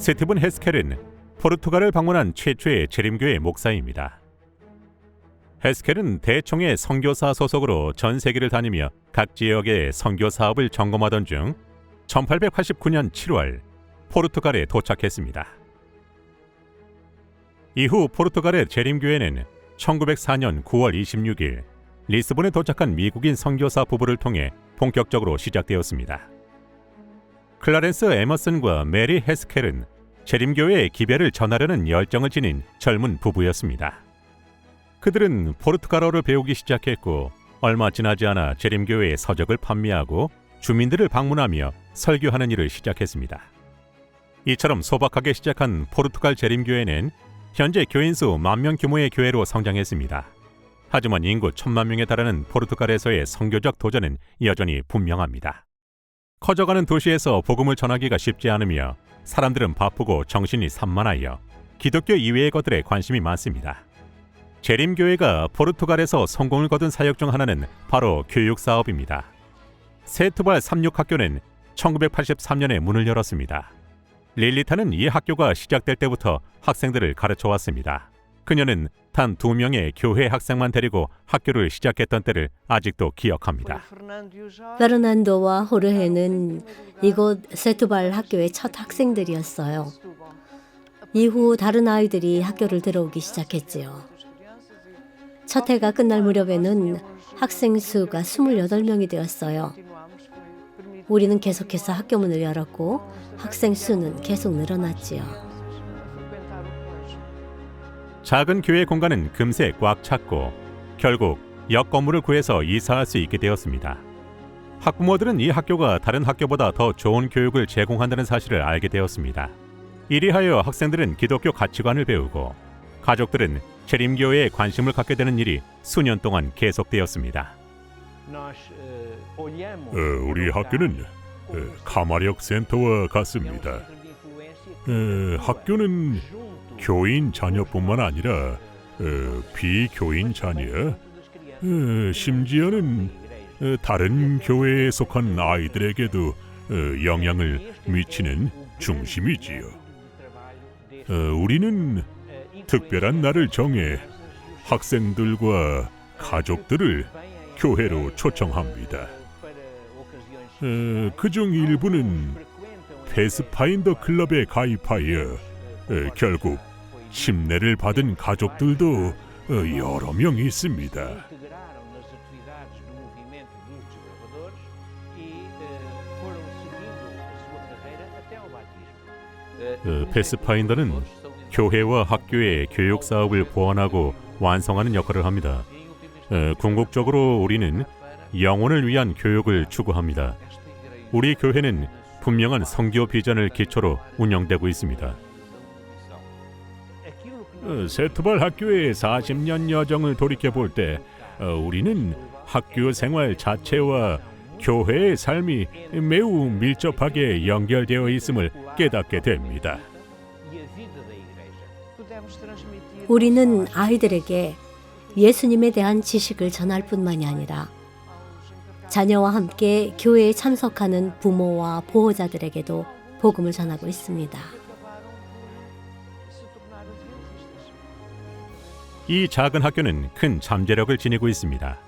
스티븐 헤스켈은 포르투갈을 방문한 최초의 재림교회 목사입니다. 헤스켈은 대총의 선교사 소속으로 전 세계를 다니며 각 지역의 선교 사업을 점검하던 중 1889년 7월 포르투갈에 도착했습니다. 이후 포르투갈의 재림교회는 1904년 9월 26일 리스본에 도착한 미국인 선교사 부부를 통해 본격적으로 시작되었습니다. 클라렌스 에머슨과 메리 헤스켈은 재림교회의 기별을 전하려는 열정을 지닌 젊은 부부였습니다. 그들은 포르투갈어를 배우기 시작했고 얼마 지나지 않아 재림교회의 서적을 판매하고 주민들을 방문하며 설교하는 일을 시작했습니다. 이처럼 소박하게 시작한 포르투갈 재림교회는 현재 교인 수 만 명 규모의 교회로 성장했습니다. 하지만 인구 천만 명에 달하는 포르투갈에서의 선교적 도전은 여전히 분명합니다. 커져가는 도시에서 복음을 전하기가 쉽지 않으며 사람들은 바쁘고 정신이 산만하여 기독교 이외의 것들에 관심이 많습니다. 재림교회가 포르투갈에서 성공을 거둔 사역 중 하나는 바로 교육 사업입니다. 세투발 삼육학교는 1983년에 문을 열었습니다. 릴리타는 이 학교가 시작될 때부터 학생들을 가르쳐 왔습니다. 그녀는 단 두 명의 교회 학생만 데리고 학교를 시작했던 때를 아직도 기억합니다. 페르난도와 호르헤는 이곳 세투발 학교의 첫 학생들이었어요. 이후 다른 아이들이 학교를 들어오기 시작했지요. 첫 해가 끝날 무렵에는 학생 수가 28명이 되었어요. 우리는 계속해서 학교 문을 열었고 학생 수는 계속 늘어났지요. 작은 교회 공간은 금세 꽉 찼고 결국 역 건물을 구해서 이사할 수 있게 되었습니다. 학부모들은 이 학교가 다른 학교보다 더 좋은 교육을 제공한다는 사실을 알게 되었습니다. 이리하여 학생들은 기독교 가치관을 배우고 가족들은 재림교회에 관심을 갖게 되는 일이 수년 동안 계속되었습니다. 어, 우리 학교는 어, 가마력 센터와 같습니다. 어, 학교는 교인 자녀뿐만 아니라 어, 비교인 자녀, 어, 심지어는 어, 다른 교회에 속한 아이들에게도 어, 영향을 미치는 중심이지요. 어, 우리는 특별한 날을 정해 학생들과 가족들을 교회로 초청합니다. 어, 그중 일부는 패스파인더 클럽에 가입하여 어, 결국 침례를 받은 가족들도 어, 여러 명 있습니다. 어, 패스파인더는 교회와 학교의 교육 사업을 보완하고 완성하는 역할을 합니다. 어, 궁극적으로 우리는 영혼을 위한 교육을 추구합니다. 우리 교회는 분명한 성교 비전을 기초로 운영되고 있습니다. 어, 세투발 학교의 40년 여정을 돌이켜 볼 때 우리는 학교 생활 자체와 교회의 삶이 매우 밀접하게 연결되어 있음을 깨닫게 됩니다. 우리는 아이들에게 예수님에 대한 지식을 전할 뿐만이 아니라 자녀와 함께 교회에 참석하는 부모와 보호자들에게도 복음을 전하고 있습니다. 이 작은 학교는 큰 잠재력을 지니고 있습니다.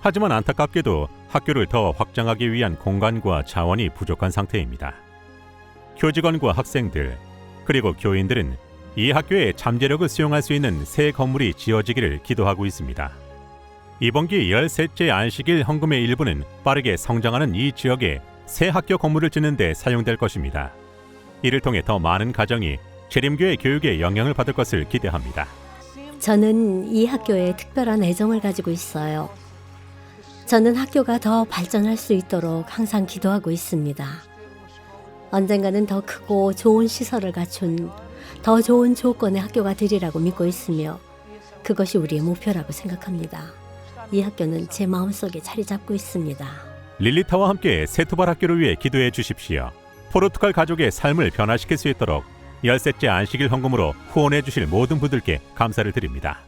하지만 안타깝게도 학교를 더 확장하기 위한 공간과 자원이 부족한 상태입니다. 교직원과 학생들 그리고 교인들은 이 학교의 잠재력을 수용할 수 있는 새 건물이 지어지기를 기도하고 있습니다. 이번 기 13째 안식일 헌금의 일부는 빠르게 성장하는 이 지역에 새 학교 건물을 짓는 데 사용될 것입니다. 이를 통해 더 많은 가정이 재림교회 교육에 영향을 받을 것을 기대합니다. 저는 이 학교에 특별한 애정을 가지고 있어요. 저는 학교가 더 발전할 수 있도록 항상 기도하고 있습니다. 언젠가는 더 크고 좋은 시설을 갖춘 더 좋은 조건의 학교가 되리라고 믿고 있으며 그것이 우리의 목표라고 생각합니다. 이 학교는 제 마음속에 자리 잡고 있습니다. 릴리타와 함께 세투발 학교를 위해 기도해 주십시오. 포르투갈 가족의 삶을 변화시킬 수 있도록 열셋째 안식일 헌금으로 후원해 주실 모든 분들께 감사를 드립니다.